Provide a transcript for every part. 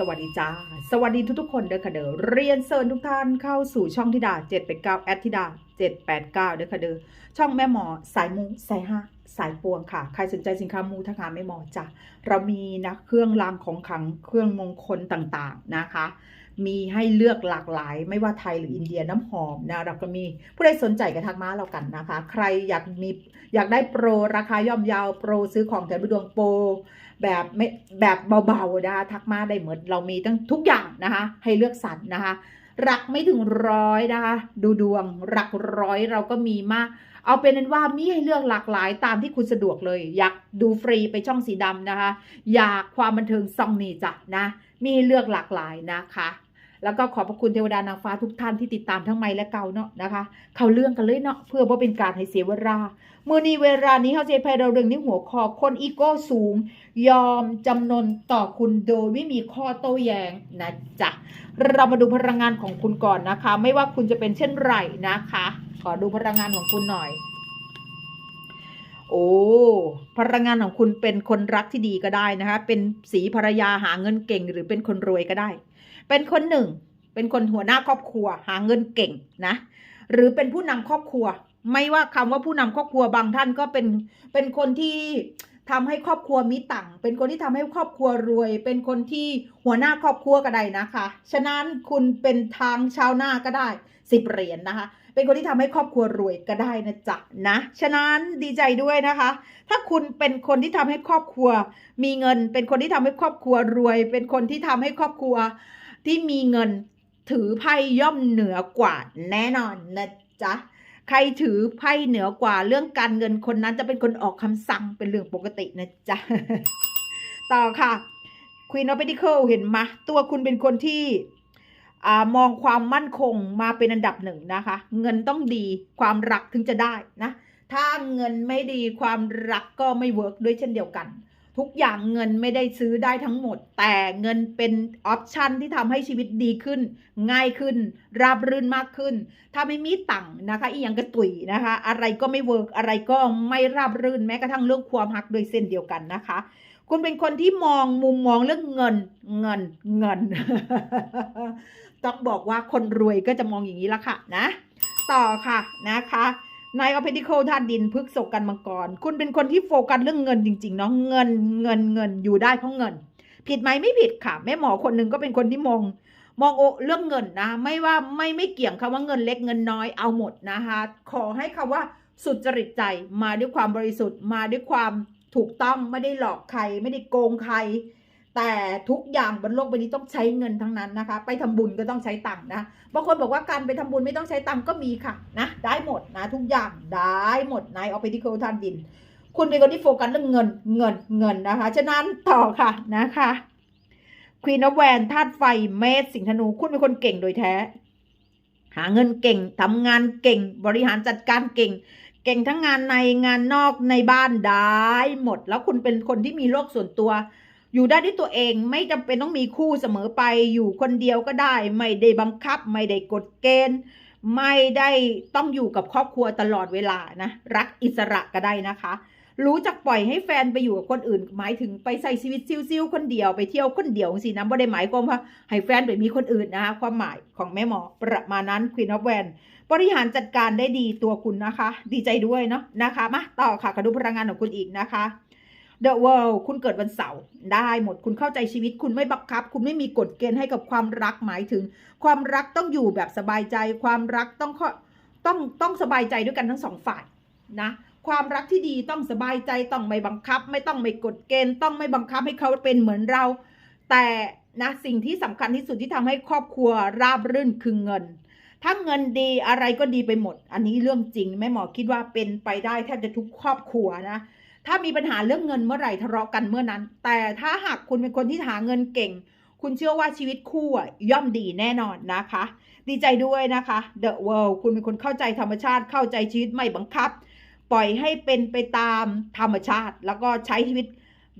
สวัสดีจ้า สวัสดีทุกๆคนเด้อค่ะเด้อเรียนเชิญทุกท่านเข้าสู่ช่องธิดา789แอดธิดา789เด้อค่ะเด้อช่องแม่หมอสายมูสายห้าสายปวงค่ะ ใครสนใจสินค้ามูทักหาแม่หมอจ้ะเรามีนะเครื่องรางของขลังเครื่องมงคลต่างๆนะคะ มีให้เลือกหลากหลาย ไม่ว่าไทยหรืออินเดียน้ำหอมนะเราก็มีผู้ใดสนใจก็ทักมาเรากันนะคะ ใครอยากมีอยากได้โปรราคาย่อมยาวโปรซื้อของแถมดวงโปรแบบไม่แบบเบาๆนะคะทักมาได้เหมือนเรามีตั้งทุกอย่างนะคะ ให้เลือกสรรนะคะรักไม่ถึงร้อยนะคะ ดูดวงรักร้อยเราก็มีมาก เอาเป็นนั้นว่ามีให้เลือกหลากหลายตามที่คุณสะดวกเลย อยากดูฟรีไปช่องสีดำนะคะ อยากความบันเทิงซองนี่จ้ะนะ มีเลือกหลากหลายนะคะ แล้วก็ขอบพระคุณเทวดานางฟ้าทุกท่านที่ติดตามทั้งไม่และเก่าเนาะนะคะ เขาเรื่องกันเลยเนาะเพื่อว่าเป็นการให้เสียเวลาเมื่อนี้เวลานี้เขาจะพายเราเรื่องนี้หัวคอคนอีโก้สูง ยอมจำนนต่อคุณโดยไม่มีข้อโต้แย้งนะจ๊ะเรามาดูพลังงานของคุณก่อนนะคะ ไม่ว่าคุณจะเป็นเช่นไรนะคะ ขอดูพลังงานของคุณหน่อยโอ้พลังงานของคุณเป็นคนรักที่ดีก็ได้นะคะ เป็นสีภรรยาหาเงินเก่งหรือเป็นคนรวยก็ได้ เป็นคนหนึ่ง เป็นคนหัวหน้าครอบครัว หาเงินเก่งนะ หรือเป็นผู้นำครอบครัว ไม่ว่าคำว่าผู้นำครอบครัวบางท่านก็เป็นเป็นคนที่ทำให้ครอบครัวมีตังค์เป็นคนที่ทำให้ครอบครัวรวย เป็นคนที่หัวหน้าครอบครัวก็ได้นะคะ ฉะนั้นคุณเป็นทางชาวนาก็ได้สิบเหรียญนะคะ เป็นคนที่ทำให้ครอบครัวรวยก็ได้นะจ๊ะนะ ฉะนั้นดีใจด้วยนะคะ ถ้าคุณเป็นคนที่ทำให้ครอบครัว มีเงิน เป็นคนที่ทำให้ครอบครัวรวย เป็นคนที่ทำให้ครอบครัว ที่มีเงินถือไพ่ย่อมเหนือกว่าแน่นอนนะจ๊ะใครถือไพ่เหนือกว่าเรื่องการเงินคนนั้นจะเป็นคนออกคำสั่งเป็นเรื่องปกตินะจ๊ะ ต่อค่ะ Queen of Pentacles เห็นไหมตัวคุณเป็นคนที่อามองความมั่นคงมาเป็นอันดับหนึ่งนะคะ เงินต้องดีความรักถึงจะได้นะ ถ้าเงินไม่ดีความรักก็ไม่เวิร์กด้วยเช่นเดียวกัน ทุกอย่างเงินไม่ได้ซื้อได้ทั้งหมด แต่เงินเป็นออปชันที่ทำให้ชีวิตดีขึ้น ง่ายขึ้น ราบรื่นมากขึ้น ถ้าไม่มีตังค์นะคะอีหยังกระตุยนะคะ อะไรก็ไม่เวิร์กอะไรก็ไม่ราบรื่นแม้กระทั่งเรื่องความหักโดยเส้นเดียวกันนะคะ คุณเป็นคนที่มองมุมมองเรื่องเงินเงินเงิน ต้องบอกว่าคนรวยก็จะมองอย่างนี้ละค่ะนะ ต่อค่ะนะคะ นายออเพดิโคธาตุดินพฤกษกกันมังกร คุณเป็นคนที่โฟกัสเรื่องเงินจริงๆเนาะเงินเงินเงินอยู่ได้เพราะเงิน ผิดไหมไม่ผิดค่ะ แม่หมอคนหนึ่งก็เป็นคนที่มอง มองโอเรื่องเงินนะ ไม่ว่าไม่ไม่เกี่ยงคำว่าเงินเล็กเงินน้อยเอาหมดนะคะ ขอให้คำว่าสุจริตใจมาด้วยความบริสุทธิ์มาด้วยความถูกต้องไม่ได้หลอกใคร ไม่ได้โกงใคร แต่ทุกอย่างบนโลกใบนี้ต้องใช้เงินทั้งนั้นนะคะ ไปทำบุญก็ต้องใช้ตังค์นะบางคนบอกว่าการไปทำบุญไม่ต้องใช้ตังค์ก็มีค่ะนะได้หมดนะทุกอย่างได้หมดในออปติโคทานดิน คุณเป็นคนที่โฟกัสเรื่องเงินเงินเงินนะคะ ฉะนั้นต่อค่ะนะคะควีนอแวนธาตุไฟเมษสิงธนู คุณเป็นคนเก่งโดยแท้ หาเงินเก่งทำงานเก่ง บริหารจัดการเก่งเก่งทั้งงานในงานนอกในบ้านได้หมด แล้วคุณเป็นคนที่มีโลกส่วนตัว อยู่ได้ด้วยตัวเองไม่จำเป็นต้องมีคู่เสมอไปอยู่คนเดียวก็ได้ ไม่ได้บังคับ ไม่ได้กฎเกณฑ์ ไม่ได้ต้องอยู่กับครอบครัวตลอดเวลานะ รักอิสระก็ได้นะคะ รู้จักปล่อยให้แฟนไปอยู่กับคนอื่น หมายถึงไปใส่ชีวิตซิ่วๆคนเดียวไปเที่ยวคนเดียวสินะไม่ได้หมายความว่าให้แฟนไปมีคนอื่นนะคะความหมายของแม่หมอประมาณนั้นควีนอ f แวนบริหารจัดการได้ดีตัวคุณนะคะ ดีใจด้วยเนาะนะคะมาต่อค่ะกระดูพลังงานของคุณอีกนะคะ The World คุณเกิดวันเสาร์ได้หมดคุณเข้าใจชีวิต คุณไม่บังคับ คุณไม่มีกฎเกณฑ์ให้กับความรักหมายถึง ความรักต้องอยู่แบบสบายใจ ความรักต้องข้อต้องต้องสบายใจด้วยกันทั้งสองฝ่ายนะความรักที่ดีต้องสบายใจต้องไม่บังคับ ไม่ต้องไม่กฎเกณฑ์ต้องไม่บังคับให้เขาเป็นเหมือนเรา แต่นะสิ่งที่สำคัญที่สุดที่ทำให้ครอบครัวราบรื่นคือเงิน ถ้าเงินดีอะไรก็ดีไปหมด อันนี้เรื่องจริงแม่หมอคิดว่าเป็นไปได้แทบจะทุกครอบครัวนะ ถ้ามีปัญหาเรื่องเงินเมื่อไหร่ทะเลาะกันเมื่อนั้น แต่ถ้าหากคุณเป็นคนที่หาเงินเก่ง คุณเชื่อว่าชีวิตคู่ย่อมดีแน่นอนนะคะ ดีใจด้วยนะคะ The World คุณเป็นคนเข้าใจธรรมชาติเข้าใจชีวิตไม่บังคับ ปล่อยให้เป็นไปตามธรรมชาติ แล้วก็ใช้ชีวิต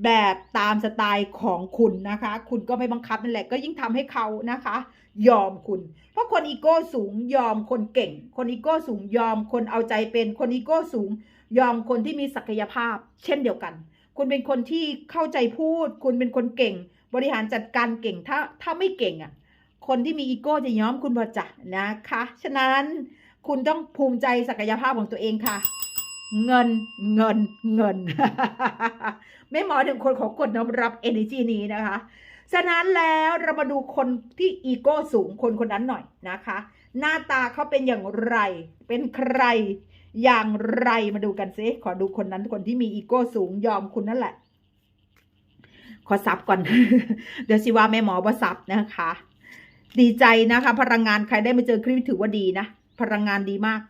แบบตามสไตล์ของคุณนะคะ คุณก็ไม่บังคับนั่นแหละ ก็ยิ่งทำให้เขานะคะ ยอมคุณ เพราะคนอีโก้สูงยอมคนเก่ง คนอีโก้สูงยอมคนเอาใจเป็น คนอีโก้สูง ยอมคนที่มีศักยภาพ เช่นเดียวกัน คุณเป็นคนที่เข้าใจพูด คุณเป็นคนเก่ง บริหารจัดการเก่ง ถ้าถ้าไม่เก่งอะ คนที่มีอีโก้จะย้อมคุณพอจะนะคะ ฉะนั้นคุณต้องภูมิใจศักยภาพของตัวเองค่ะ เงินเงินเงิน ไม่หมอถึงคนของกดน้อมรับ energy นี้นะคะ ฉะนั้นแล้วเรามาดูคนที่อีโก้สูงคนคนนั้นหน่อยนะคะ หน้าตาเขาเป็นอย่างไร เป็นใคร อย่างไรมาดูกันซิขอดูคนนั้นคนที่มีอีโก้สูงยอมคุณนั่นแหละ ขอซับก่อน เดี๋ยวสิว่าแม่หมอว่าซับนะคะ ดีใจนะคะ พลังงานใครได้มาเจอคลิปถือว่าดีนะ พลังงานดีมาก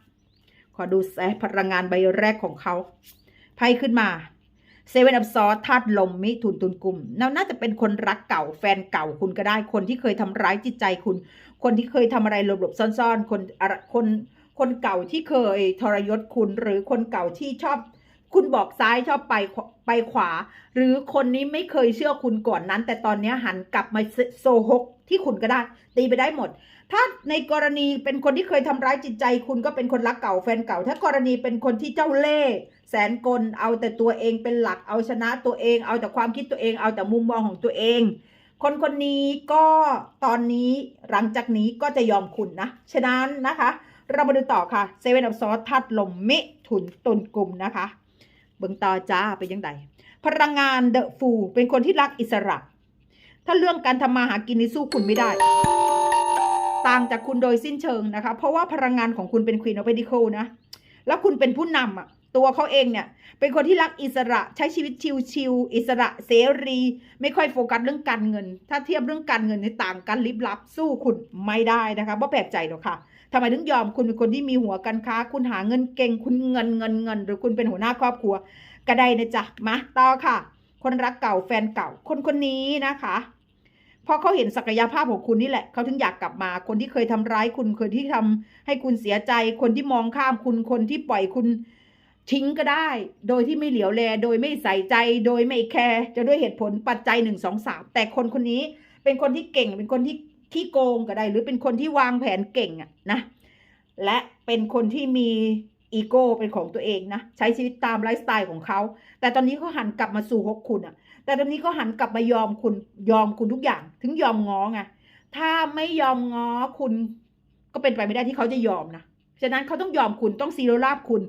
ขอดูแซพลังงานใบแรกของเขาไพ่ขึ้นมาเซเว่นอัพซอธาตุลมมิถุนตุนกลุ่มน่าน่าจะเป็นคนรักเก่าแฟนเก่าคุณก็ได้ คนที่เคยทำร้ายจิตใจคุณ คนที่เคยทำอะไรหลบๆซ่อนๆ คนคน คนเก่าที่เคยทรยศคุณหรือคนเก่าที่ชอบ คุณบอกซ้ายชอบไปไปขวา หรือคนนี้ไม่เคยเชื่อคุณก่อนนั้น แต่ตอนนี้หันกลับมาโซฮกที่คุณก็ได้ ตีไปได้หมด ถ้าในกรณีเป็นคนที่เคยทำร้ายจิตใจ คุณก็เป็นคนรักเก่าแฟนเก่า ถ้ากรณีเป็นคนที่เจ้าเล่ห์แสนกลเอาแต่ตัวเองเป็นหลักเอาชนะตัวเอง เอาแต่ความคิดตัวเองเอาแต่มุมมองของตัวเอง คนคนนี้ก็ตอนนี้หลังจากนี้ก็จะยอมคุณนะฉะนั้นนะคะ เรามาดูต่อค่ะเซเว่นอับซอสทัดลมมิถุนตุนกลุ่มนะคะ เบิ่งต่อจ้าเป็นยังไงพลังงานเดอะฟูเป็นคนที่รักอิสระ ถ้าเรื่องการทำมาหากินนี่สู้คุณไม่ได้ ต่างจากคุณโดยสิ้นเชิงนะคะ เพราะว่าพลังงานของคุณเป็นควีนออฟเปดิโคนะ แล้วคุณเป็นผู้นำอะ ตัวเขาเองเนี่ย เป็นคนที่รักอิสระใช้ชีวิตชิลๆอิสระเสรี ไม่ค่อยโฟกัสเรื่องการเงิน ถ้าเทียบเรื่องการเงินในต่างกันลิบลับสู้คุณไม่ได้นะคะเพราะแปลกใจหรอกค่ะทำไมถึงยอมคุณเป็นคนที่มีหัวการค้า คุณหาเงินเก่งคุณเงินเงินเงิน หรือคุณเป็นหัวหน้าครอบครัวก็ได้นะจ๊ะมาต่อค่ะ คนรักเก่าแฟนเก่า คนคนนี้นะคะพราะเขาเห็นศักยภาพของคุณนี่แหละ เขาถึงอยากกลับมา คนที่เคยทำร้ายคุณ คนที่ทำให้คุณเสียใจ คนที่มองข้ามคุณ คนที่ปล่อยคุณ ทิ้งก็ได้ โดยที่ไม่เหลียวแล โดยไม่ใส่ใจ โดยไม่แคร์จะด้วยเหตุผลปัจจัยหนึ่งสองสามแต่คนคนนี้เป็นคนที่เก่ง เป็นคนที่ที่โกงก็ได้ หรือเป็นคนที่วางแผนเก่งอะนะ และเป็นคนที่มีอีโก้เป็นของตัวเองนะ ใช้ชีวิตตามไลฟ์สไตล์ของเขา แต่ตอนนี้เขาหันกลับมาสู่ฮกคุณอะแต่ตอนนี้เขาหันกลับมายอมคุณยอมคุณทุกอย่าง ถึงยอมง้อไงถ้าไม่ยอมง้อคุณก็เป็นไปไม่ได้ที่เขาจะยอมนะฉะนั้นเขาต้องยอมคุณต้องซีโรราบคุณ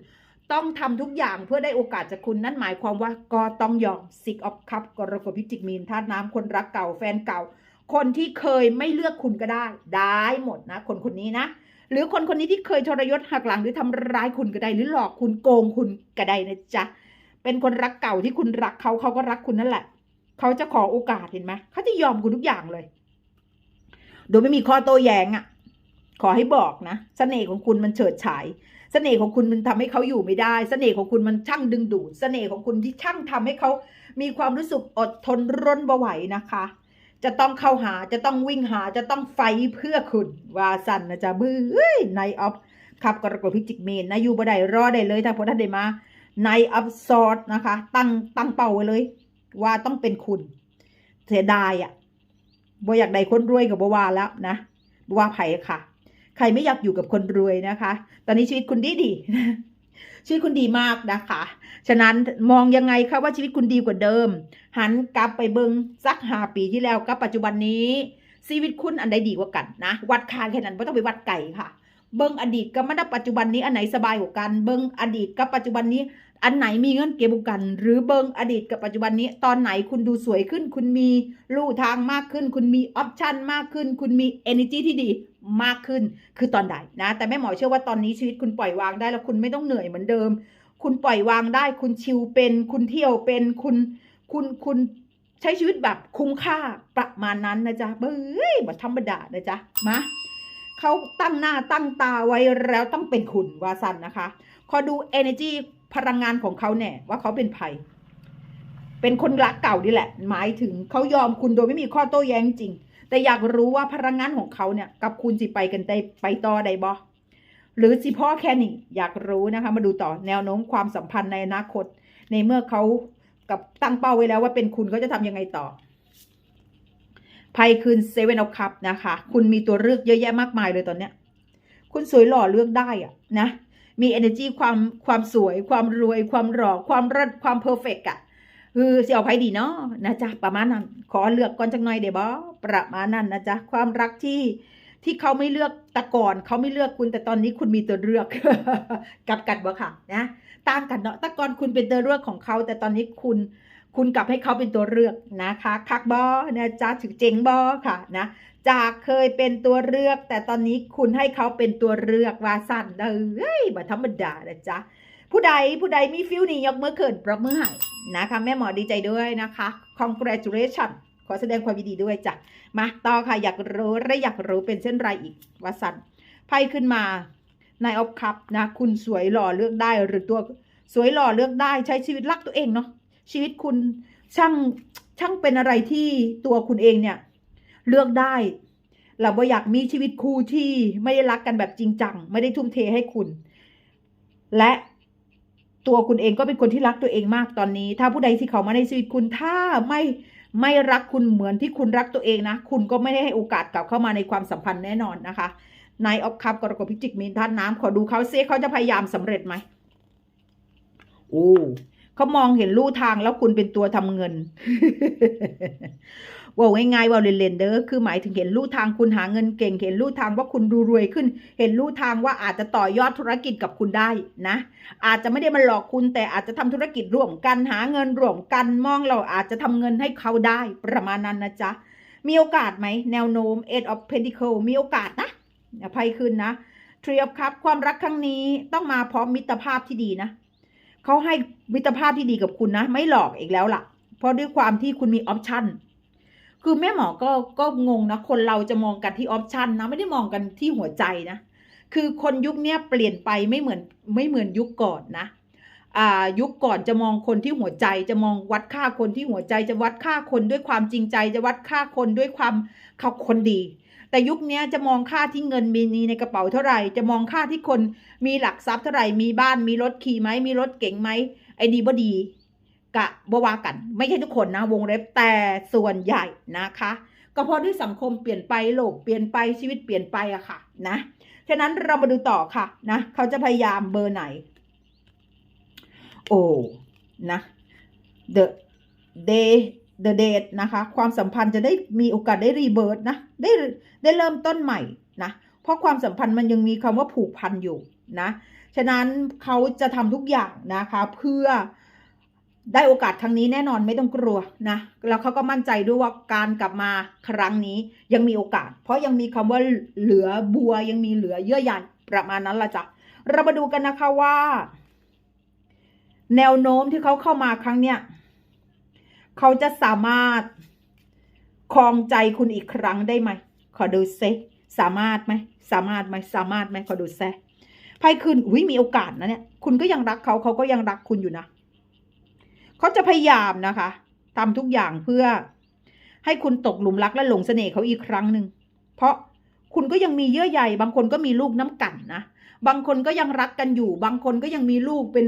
ต้องทำทุกอย่างเพื่อได้โอกาสจากคุณนั่นหมายความว่าก็ต้องยอมซิกออฟคัพกรกฎพิจิกมีนธาตุน้ำคนรักเก่าแฟนเก่า คนที่เคยไม่เลือกคุณก็ได้ ได้หมดนะ คนคนนี้นะ หรือคนคนนี้ที่เคยทรยศหักหลังหรือทำร้ายคุณก็ได้ หรือหลอกคุณโกงคุณก็ได้นะจ๊ะเป็นคนรักเก่าที่คุณรักเขาเขาก็รักคุณนั่นแหละ เขาจะขอโอกาสเห็นไหมเขาจะยอมคุณทุกอย่างเลย โดยไม่มีข้อโต้แย้งอะ่ะ ขอให้บอกนะเสน่ห์ของคุณมันเฉิดฉายเสน่ห์ของคุณมันทำให้เขาอยู่ไม่ได้เสน่ห์ของคุณมันช่างดึงดูดเสน่ห์ของคุณที่ช่างทำให้เขามีความรู้สึกอดทนร่นบไหวนะคะ จะต้องเข้าหาจะต้องวิ่งหาจะต้องไฟเพื่อคุณวาสันนะจ๊ะบื้อในออฟขับกระกดพิจิกเมนนะอยู่บ่ได้รอได้เลยถ้าพอท่านได้มาในอัพซอร์นะคะ ตั้งตั้งเป้าไว้เลย ว่าต้องเป็นคุณ เสียดายอะ่ะบ่อยากได้คนรวยกับบ่วาแล้วนะบ่วาไผ่ค่ะ ใครไม่อยากอยู่กับคนรวยนะคะ ตอนนี้ชีวิตคุณดีดีชีวิตคุณดีมากนะคะ ฉะนั้นมองยังไงคะว่าชีวิตคุณดีกว่าเดิม หันกลับไปเบิงสักหาปีที่แล้วกับปัจจุบันนี้ชีวิตคุณอันใดดีกว่ากันนะ วัดค่าแค่นั้นไม่ต้องไปวัดไก่ค่ะ เบิงอดีตกับมาณปัจจุบันนี้อันไหนสบายกว่ากัน เบิงอดีตกับปัจจุบันนี้ อันไหนมีเงินเก็บุกัน หรือเบิงอดีตกับปัจจุบันนี้ ตอนไหนคุณดูสวยขึ้น คุณมีลู่ทางมากขึ้น คุณมีออปชันมากขึ้น คุณมี energy ที่ดีมากขึ้น คือตอนใดนะ แต่แม่หมอเชื่อว่าตอนนี้ชีวิตคุณปล่อยวางได้แล้วคุณไม่ต้องเหนื่อยเหมือนเดิม คุณปล่อยวางได้ คุณชิลเป็น คุณเที่ยวเป็น คุณ คุณ คุณใช้ชีวิตแบบคุ้มค่าประมาณนั้นนะจ๊ะเบ้ยบัธรรมดานะจ๊ะ มาเขาตั้งหน้าตั้งตาไว้แล้วต้องเป็นคุณวาสันนะคะ ขอดู energy พลังงานของเขาแน่ว่าเขาเป็นไผ่เป็นคนรักเก่านี่แหละ หมายถึงเขายอมคุณโดยไม่มีข้อโต้แย้งจริง แต่อยากรู้ว่าพลังงานของเขาเนี่ย กับคุณสิไปกันได้ไปต่อได้บ่หรือสิพ่อแค่นี้อยากรู้นะคะ มาดูต่อแนวโน้มความสัมพันธ์ในอนาคต ในเมื่อเขากับตั้งเป้าไว้แล้วว่าเป็นคุณเขาจะทำยังไงต่อไพ่คืนเซเว่นออฟคัพนะคะ คุณมีตัวเลือกเยอะแยะมากมายเลยตอนเนี้ย คุณสวยหล่อเลือกได้อะนะ มี energy ความความสวย ความรวย ความหล่อความรัดความเพอร์เฟกอะคือเสิเอาไผดีเนาะนะจ๊ะประมาณนั้น ขอเลือกก่อนจักหน่อยได้บ่ประมาณนั้นนะจ๊ะความรักที่ที่เขาไม่เลือกแต่ก่อนเขาไม่เลือกคุณแต่ตอนนี้คุณมีตัวเลือกกับกันบ่ค่ะนะต่างกันเนาะแต่ก่อนคุณเป็นตัวเลือกของเขา แต่ตอนนี้คุณคุณกลับให้เขาเป็นตัวเลือกนะคะคักบอนะจ๊ะถึงเจ๋งบอค่ะนะ จากเคยเป็นตัวเลือก แต่ตอนนี้คุณให้เขาเป็นตัวเลือกว่าสั้นเอ้ยบ่ธรรมดานะจ๊ะผู้ใดผู้ใดมีฟิลนี้ยกมือเขินปรบมือให้นะคะแม่หมอดีใจด้วยนะคะ congratulation ขอแสดงความยินดีด้วยจ้ะมาต่อค่ะอยากรู้และอยากรู้เป็นเช่นไรอีกว่าสันไพ่ขึ้นมานายออฟคัพนะ คุณสวยหล่อเลือกได้หรือตัวสวยหล่อเลือกได้ใช้ชีวิตรักตัวเองเนาะชีวิตคุณช่างช่างเป็นอะไรที่ตัวคุณเองเนี่ย เลือกได้ เราบ่อยากมีชีวิตคู่ที่ไม่ได้รักกันแบบจริงจัง ไม่ได้ทุ่มเทให้คุณ และตัวคุณเองก็เป็นคนที่รักตัวเองมากตอนนี้ ถ้าผู้ใดที่เขามาในชีวิตคุณถ้าไม่ไม่รักคุณเหมือนที่คุณรักตัวเองนะ คุณก็ไม่ได้ให้โอกาสกลับเข้ามาในความสัมพันธ์แน่นอนนะคะนายออฟคัพกรกฎพิจิกมีนท่านน้ำขอดูเขาเซิเขาจะพยายามสำเร็จไหมโอ้เขามองเห็นลู่ทางแล้วคุณเป็นตัวทำเงิน ว่าง่ายๆว่าเล่นๆเด้อคือหมายถึงเห็นลู่ทางคุณหาเงินเก่ง เห็นลู่ทางว่าคุณดูรวยขึ้น เห็นลู่ทางว่าอาจจะต่อยอดธุรกิจกับคุณได้นะ อาจจะไม่ได้มาหลอกคุณ แต่อาจจะทำธุรกิจร่วมกันหาเงินร่วมกันมองเราอาจจะทำเงินให้เขาได้ประมาณนั้นนะจ๊ะมีโอกาสไหมแนวโน้ม Eight of Pentacle มีโอกาสนะไพ่ขึ้นนะ Three of Cups ความรักครั้งนี้ต้องมาพร้อมมิตรภาพที่ดีนะเขาให้มิตรภาพที่ดีกับคุณนะ ไม่หลอกอีกแล้วล่ะ เพราะด้วยความที่คุณมีออปชั่น คือแม่หมอก็ก็งงนะคนเราจะมองกันที่ออปชันนะไม่ได้มองกันที่หัวใจนะคือคนยุคเนี้ยเปลี่ยนไปไม่เหมือนไม่เหมือนยุคก่อนนะอ่ายุคก่อนจะมองคนที่หัวใจจะมองวัดค่าคนที่หัวใจจะวัดค่าคนด้วยความจริงใจ จะวัดค่าคนด้วยความเขาคนดี แต่ยุคนี้จะมองค่าที่เงินมีนีในกระเป๋าเท่าไหร่ จะมองค่าที่คนมีหลักทรัพย์เท่าไหร่มีบ้านมีรถขี่ไหมมีรถเก๋งไหมไอ้ดีบ่ดี กะบวากัน ไม่ใช่ทุกคนนะวงเล็บแต่ส่วนใหญ่นะคะ ก็เพราะด้วยสังคมเปลี่ยนไปโลกเปลี่ยนไปชีวิตเปลี่ยนไปอะค่ะนะฉะนั้นเรามาดูต่อค่ะนะเขาจะพยายามเบอร์ไหน โอ้นะ the day the date นะคะ ความสัมพันธ์จะได้มีโอกาสได้รีเบิร์ตนะ ได้ได้เริ่มต้นใหม่นะ เพราะความสัมพันธ์มันยังมีคำว่าผูกพันอยู่นะ ฉะนั้นเขาจะทำทุกอย่างนะคะ เพื่อ ได้โอกาสครั้งนี้แน่นอนไม่ต้องกลัวนะ แล้วเขาก็มั่นใจด้วยว่าการกลับมาครั้งนี้ยังมีโอกาส เพราะยังมีคำว่าเหลือบัวยังมีเหลือเยื่อใยประมาณนั้นละจ้ะเรามาดูกันนะคะว่า แนวโน้มที่เขาเข้ามาครั้งเนี้ยเขาจะสามารถครองใจคุณอีกครั้งได้ไหมขอดูเซสามารถไหมสามารถไหมสามารถไหมขอดูเซไพ่คืนอุ้ยมีโอกาสนะเนี่ย คุณก็ยังรักเขาเขาก็ยังรักคุณอยู่นะ เขาจะพยายามนะคะทำทุกอย่างเพื่อ ให้คุณตกหลุมรักและหลงเสน่ห์เขาอีกครั้งหนึ่งเพราะคุณก็ยังมีเยื่อใยบางคนก็มีลูกน้ำกันนะบางคนก็ยังรักกันอยู่ บางคนก็ยังมีลูกเป็น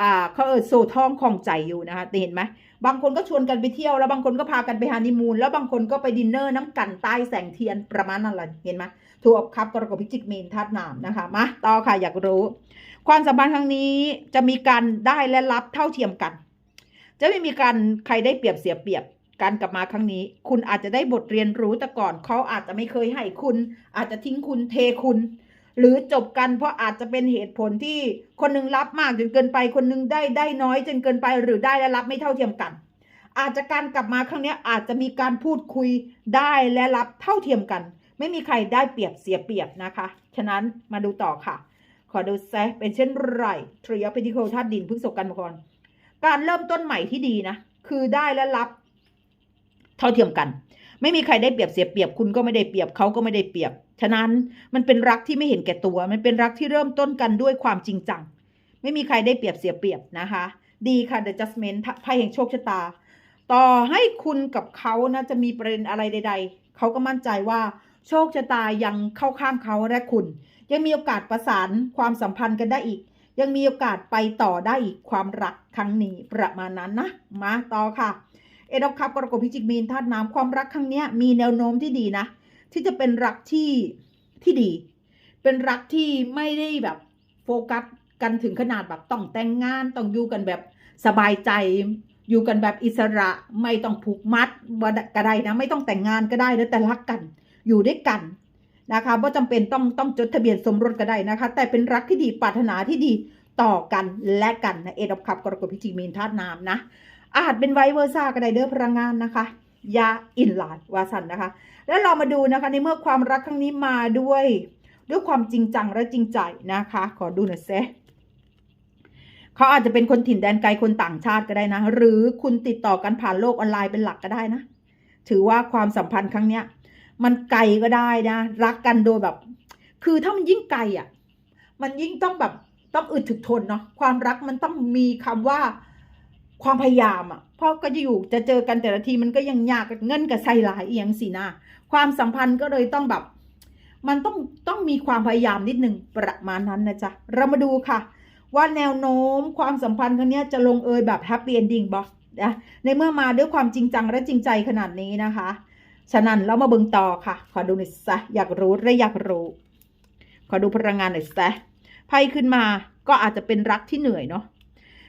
อ่าเขาเออโซท้องของใจอยู่นะคะเห็นไหม บางคนก็ชวนกันไปเที่ยว แล้วบางคนก็พากันไปฮันนีมูน แล้วบางคนก็ไปดินเนอร์น้ำกันใต้แสงเทียนประมาณนั้นแหละเห็นไหมทัวครับกรกฎพิจิกเมนทัดนามนะคะ มาต่อค่ะอยากรู้ ความสัมพันธ์ครั้งนี้จะมีการได้และรับเท่าเทียมกัน จะไม่มีการใครได้เปรียบเสียเปรียบการกลับมาครั้งนี้ คุณอาจจะได้บทเรียนรู้แต่ก่อนเขาอาจจะไม่เคยให้คุณ อาจจะทิ้งคุณเทคุณ หรือจบกันเพราะอาจจะเป็นเหตุผลที่คนหนึงรับมากจนเกินไปคนหนึงได้ได้น้อยจนเกินไปหรือได้และรับไม่เท่าเทียมกัน อาจจะการกลับมาครั้งนี้อาจจะมีการพูดคุยได้และรับเท่าเทียมกัน ไม่มีใครได้เปรียบเสียเปรียบนะคะ ฉะนั้นมาดูต่อค่ะ ขอดูแซะเป็นเช่นไรทริอัพพิโคธาตุดินพึ่งศกกันมาก่อนการเริ่มต้นใหม่ที่ดีนะ คือได้และรับเท่าเทียมกัน ไม่มีใครได้เปรียบเสียเปรียบคุณก็ไม่ได้เปรียบเขาก็ไม่ได้เปรียบ ฉะนั้นมันเป็นรักที่ไม่เห็นแก่ตัว มันเป็นรักที่เริ่มต้นกันด้วยความจริงจัง ไม่มีใครได้เปรียบเสียเปรียบนะคะ ดีค่ะ The Judgment ไพ่แห่งโชคชะตา ต่อให้คุณกับเขานะจะมีประเด็นอะไรใด ๆ เขาก็มั่นใจว่าโชคชะตายังเข้าข้างเขาและคุณ ยังมีโอกาสประสานความสัมพันธ์กันได้อีก ยังมีโอกาสไปต่อได้อีกความรักครั้งนี้ประมาณนั้นนะ มาต่อค่ะ เอดอกคับกรกฎพิจิกมีนธาตุน้ำความรักครั้งนี้มีแนวโน้มที่ดีนะ ที่จะเป็นรักที่ที่ดี เป็นรักที่ไม่ได้แบบโฟกัสกันถึงขนาดแบบต้องแต่งงานต้องอยู่กันแบบสบายใจ อยู่กันแบบอิสระไม่ต้องผูกมัดก็ได้นะ ไม่ต้องแต่งงานก็ได้นะแต่รักกัน อยู่ด้วยกันนะคะว่าจำเป็นต้องต้องจดทะเบียนสมรสก็ได้นะคะ แต่เป็นรักที่ดีปรารถนาที่ดีต่อกันและกันนะเอ็ดอคับกรกฎพิจิมีนธาตุน้ำนะอาจเป็นไวเวอร์ซ่าก็ได้เด้อพลังงานนะคะ ยาอินไลน์วาสันนะคะ แล้วเรามาดูนะคะในเมื่อความรักครั้งนี้มาด้วย ด้วยความจริงจังและจริงใจนะคะ ขอดูหน่อยเซเขาอาจจะเป็นคนถิ่นแดนไกลคนต่างชาติก็ได้นะ หรือคุณติดต่อกันผ่านโลกออนไลน์เป็นหลักก็ได้นะ ถือว่าความสัมพันธ์ครั้งเนี้ย มันไกลก็ได้นะ รักกันโดยแบบ คือถ้ามันยิ่งไกลอะ มันยิ่งต้องแบบต้องอึดถึกทนเนาะความรักมันต้องมีคำว่า ความพยายามอะเพราะก็จะอยู่จะเจอกันแต่ละทีมันก็ยังยากเงินกับใส่หลายเอียงสินะความสัมพันธ์ก็เลยต้องแบบ มันต้องต้องมีความพยายามนิดหนึ่งประมาณนั้นนะจ๊ะเรามาดูค่ะ ว่าแนวโน้มความสัมพันธ์ครั้งนี้จะลงเอยแบบแฮปปี้เอนดิ้งบอสนะในเมื่อมาด้วยความจริงจังและจริงใจขนาดนี้นะคะ ฉะนั้นเรามาเบิ่งต่อค่ะ ขอดูหน่อยซะอยากรู้และอยากรู้ ขอดูพลังงานหน่อยซะไพ่ขึ้นมาก็อาจจะเป็นรักที่เหนื่อยเนาะ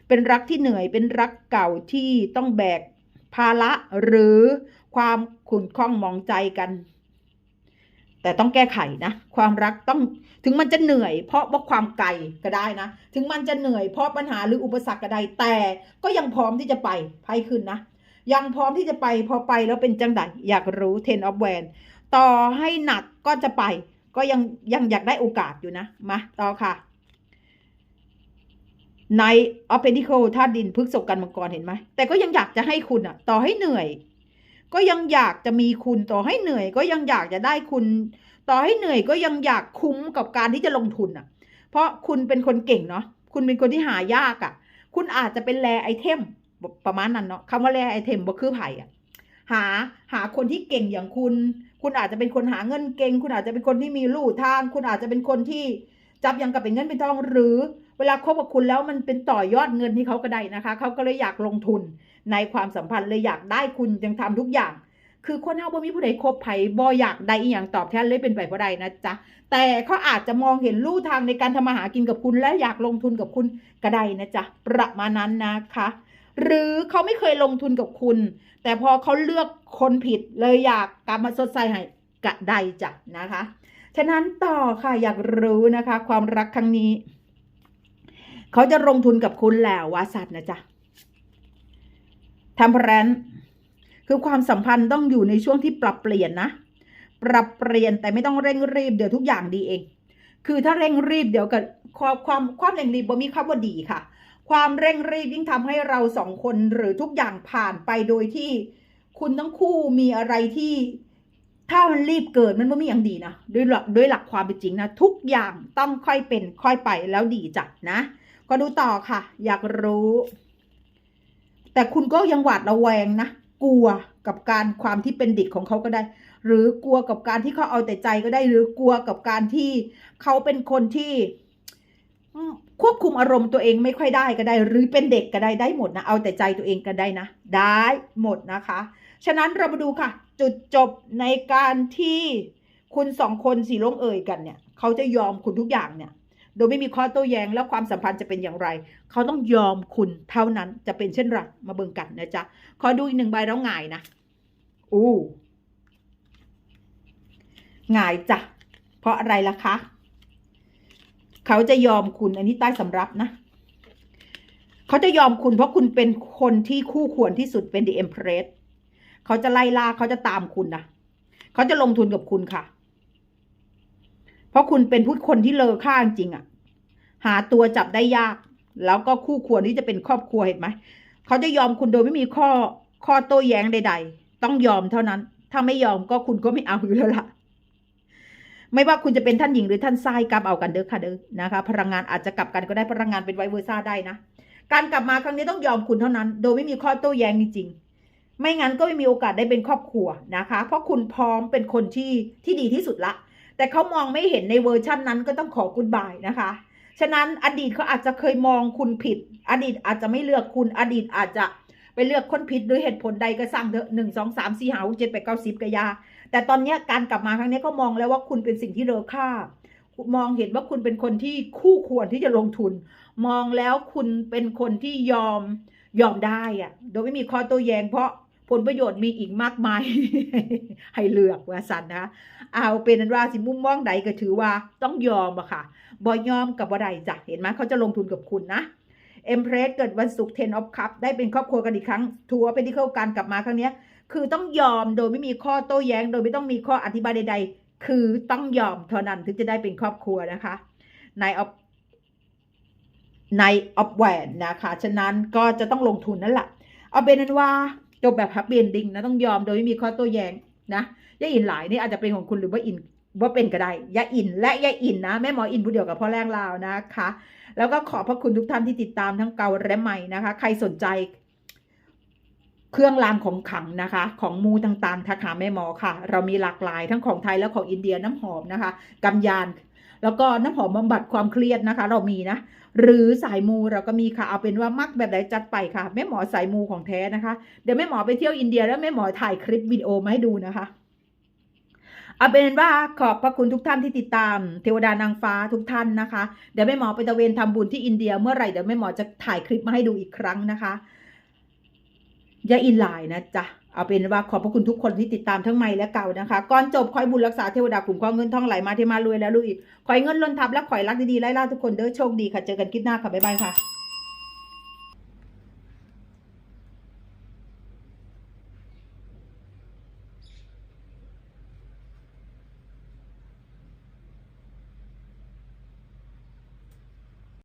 เป็นรักที่เหนื่อยเป็นรักเก่าที่ต้องแบกภาระหรือความขุ่นข้องมองใจกัน แต่ต้องแก้ไขนะ ความรักต้องถึงมันจะเหนื่อย เพราะว่าความไกลก็ได้นะ ถึงมันจะเหนื่อยเพราะปัญหาหรืออุปสรรคก็ได้แต่ก็ยังพร้อมที่จะไปไพ่ขึ้นนะ ยังพร้อมที่จะไปพอไปแล้วเป็นจังไดอยากรู้ ten of w a n ต่อให้หนักก็จะไป ก็ยังยังอยากได้โอกาสอยู่นะมาต่อค่ะ ในออฟเพนิโคธาตุดินพฤกษกันมังกรเห็นไหมแต่ก็ยังอยากจะให้คุณอะต่อให้เหนื่อย ก็ยังอยากจะมีคุณต่อให้เหนื่อย ก็ยังอยากจะได้คุณ ต่อให้เหนื่อยก็ยังอยากคุ้มกับการที่จะลงทุนอะเพราะคุณเป็นคนเก่งเนาะคุณเป็นคนที่หายากอะคุณอาจจะเป็นแรไอเทมประมาณนั้นเนาะคำว่าแรไอเทมบ่คือไผ่อะหาหาคนที่เก่งอย่างคุณ คุณอาจจะเป็นคนหาเงินเก่ง คุณอาจจะเป็นคนที่มีลู่ทาง คุณอาจจะเป็นคนที่จับยังกับเป็นเงินเป็นทองหรือ เวลาคบกับคุณแล้วมันเป็นต่อยอดเงินที่เขาก็ได้นะคะเขาก็เลยอยากลงทุนในความสัมพันธ์เลยอยากได้คุณยังทำทุกอย่าง คือคนเฮาบ่มีผู้ใดคบไผบ่อยากได้อีหยังตอบแทนเลยเป็นไปบ่ได้นะจ๊ะแต่เขาอาจจะมองเห็นลู่ทางในการทำมาหากินกับคุณ และอยากลงทุนกับคุณก็ได้นะจ๊ะประมาณนั้นนะคะหรือเขาไม่เคยลงทุนกับคุณ แต่พอเขาเลือกคนผิดเลยอยากกลับมาสดใสให้กะได้จ้ะนะคะ ฉะนั้นต่อค่ะอยากรู้นะคะ ความรักครั้งนี้ เขาจะลงทุนกับคุณแล้ววาสัตว์นะจ๊ะทำแพรนคือความสัมพันธ์ต้องอยู่ในช่วงที่ปรับเปลี่ยนนะ ปรับเปลี่ยนแต่ไม่ต้องเร่งรีบเดี๋ยวทุกอย่างดีเอง คือถ้าเร่งรีบเดี๋ยวกับความความความเร่งรีบบ่มีคำว่าดีค่ะ ความเร่งรีบยิ่งทำให้เราสองคนหรือทุกอย่างผ่านไปโดยที่คุณทั้งคู่มีอะไรที่ถ้ามันรีบเกิดมันไม่มีอย่างดีนะด้วยหลักด้วยหลักความเป็นจริงนะทุกอย่างต้องค่อยเป็นค่อยไปแล้วดีจัดนะ ก็ดูต่อค่ะ อยากรู้ แต่คุณก็ยังหวาดระแวงนะ กลัวกับการความที่เป็นเด็กของเขาก็ได้ หรือกลัวกับการที่เขาเอาแต่ใจก็ได้ หรือกลัวกับการที่เขาเป็นคนที่ควบคุมอารมณ์ตัวเองไม่ค่อยได้ก็ได้ หรือเป็นเด็กก็ได้ได้หมดนะ เอาแต่ใจตัวเองก็ได้นะ ได้หมดนะคะ ฉะนั้นเรามาดูค่ะ จุดจบในการที่คุณสองคนสีลงเอ่ยกันเนี่ย เขาจะยอมคุณทุกอย่างเนี่ย โดยไม่มีข้อโต้แย้งแล้วความสัมพันธ์จะเป็นอย่างไร เขาต้องยอมคุณเท่านั้นจะเป็นเช่นไรมาเบิ่งกันนะจ๊ะขอดูอีกหนึ่งใบแล้วหงายนะอู้หงายจ้ะเพราะอะไรล่ะคะเขาจะยอมคุณอันนี้ใต้สำรับนะเขาจะยอมคุณเพราะคุณเป็นคนที่คู่ควรที่สุดเป็น the empress เขาจะไล่ล่าเขาจะตามคุณนะเขาจะลงทุนกับคุณค่ะ เพราะคุณเป็นผู้คนที่เลอค่าจริงๆอะ หาตัวจับได้ยาก แล้วก็คู่ควรที่จะเป็นครอบครัวเห็นไหมเขาจะยอมคุณโดยไม่มีข้อข้อโต้แย้งใด ๆ ต้องยอมเท่านั้น ถ้าไม่ยอมก็คุณก็ไม่เอาอยู่แล้วล่ะ ไม่ว่าคุณจะเป็นท่านหญิงหรือท่านชายกลับเอากันเด้อค่ะเด้อนะคะ พลังงานอาจจะกลับกันก็ได้พลังงานเป็นไวเวอร์ซ่าได้นะการกลับมาครั้งนี้ต้องยอมคุณเท่านั้น โดยไม่มีข้อโต้แย้งจริงๆ ไม่งั้นก็ไม่มีโอกาสได้เป็นครอบครัวนะคะ เพราะคุณพร้อมเป็นคนที่ที่ดีที่สุดละ แต่เขามองไม่เห็นในเวอร์ชั่นนั้นก็ต้องขอกุดบายนะคะ ฉะนั้นอดีตเขาอาจจะเคยมองคุณผิด อดีตอาจจะไม่เลือกคุณ อดีตอาจจะไปเลือกคนผิดด้วยเหตุผลใดก็สร้างเถอะหนึ่งสองสามสี่ห้าหกเจ็ดแปดเก้าสิบกะยา แต่ตอนนี้การกลับมาครั้งนี้ก็มองแล้วว่าคุณเป็นสิ่งที่เลอค่ามองเห็นว่าคุณเป็นคนที่คู่ควรที่จะลงทุน มองแล้วคุณเป็นคนที่ยอมยอมได้อะโดยไม่มีข้อโต้แย้งเพราะ ผลประโยชน์มีอีกมากมาย ให้เลือกว่าสันนะเอาเป็นนั้นว่าสิมุ่มมองใดก็ถือว่าต้องยอมอะค่ะบ่ยอมกับบ่ได้จ้ะเห็นไหมเขาจะลงทุนกับคุณนะเอ็มเพรสเกิดวันศุกร์10 of cup ได้เป็นครอบครัวกันอีกครั้งทัวร์เป็นที่เข้าการกลับมาครั้งนี้คือต้องยอมโดยไม่มีข้อโต้แย้ง โดยไม่ต้องมีข้ออธิบายใด ๆ คือต้องยอมเท่านั้นถึงจะได้เป็นครอบครัวนะคะในออฟในออฟแวนนะคะ ฉะนั้นก็จะต้องลงทุนนั่นแหละเอาเป็นนั้นว่า จบแบบฮับเบนดิ้งนะต้องยอมโดยไม่มีข้อโต้แย้งนะยาอินหลายนี่อาจจะเป็นของคุณหรือว่าอินว่าเป็นก็ได้ยาอินและยาอินนะแม่หมออินผู้เดียวกับพ่อแรงลาวนะคะ แล้วก็ขอบพระคุณทุกท่านที่ติดตามทั้งเก่าและใหม่นะคะ ใครสนใจ เครื่องรางของขังนะคะ ของมูต่างๆทักหาแม่หมอค่ะ เรามีหลากหลายทั้งของไทยและของอินเดียน้ำหอมนะคะกำยานแล้วก็น้ำหอมบำบัดความเครียดนะคะ เรามีนะ หรือสายมูเราก็มีค่ะเอาเป็นว่ามักแบบไหนจัดไปค่ะแม่หมอสายมูของแท้นะคะ เดี๋ยวแม่หมอไปเที่ยวอินเดียแล้วแม่หมอถ่ายคลิปวิดีโอมาให้ดูนะคะเอาเป็นว่าขอบพระคุณทุกท่านที่ติดตาม เทวดานางฟ้าทุกท่านนะคะ เดี๋ยวแม่หมอไปตะเวนทำบุญที่อินเดียเมื่อไหร่เดี๋ยวแม่หมอจะถ่ายคลิปมาให้ดูอีกครั้งนะคะ อย่าอินไลน์นะจ๊ะ เอาเป็นว่าขอบพระคุณทุกคนที่ติดตามทั้งใหม่และเก่านะคะ ก่อนจบคอยบุญรักษาเทวดาขุมครอเงินทองไหลมาเทมารวยแล้วลุยคอยเงินล้นทับและคอยรักดีๆไล่ล่าทุกคนเด้อโชคดีค่ะเจอกันคลิปหน้าค่ะบ๊ายบายค่ะ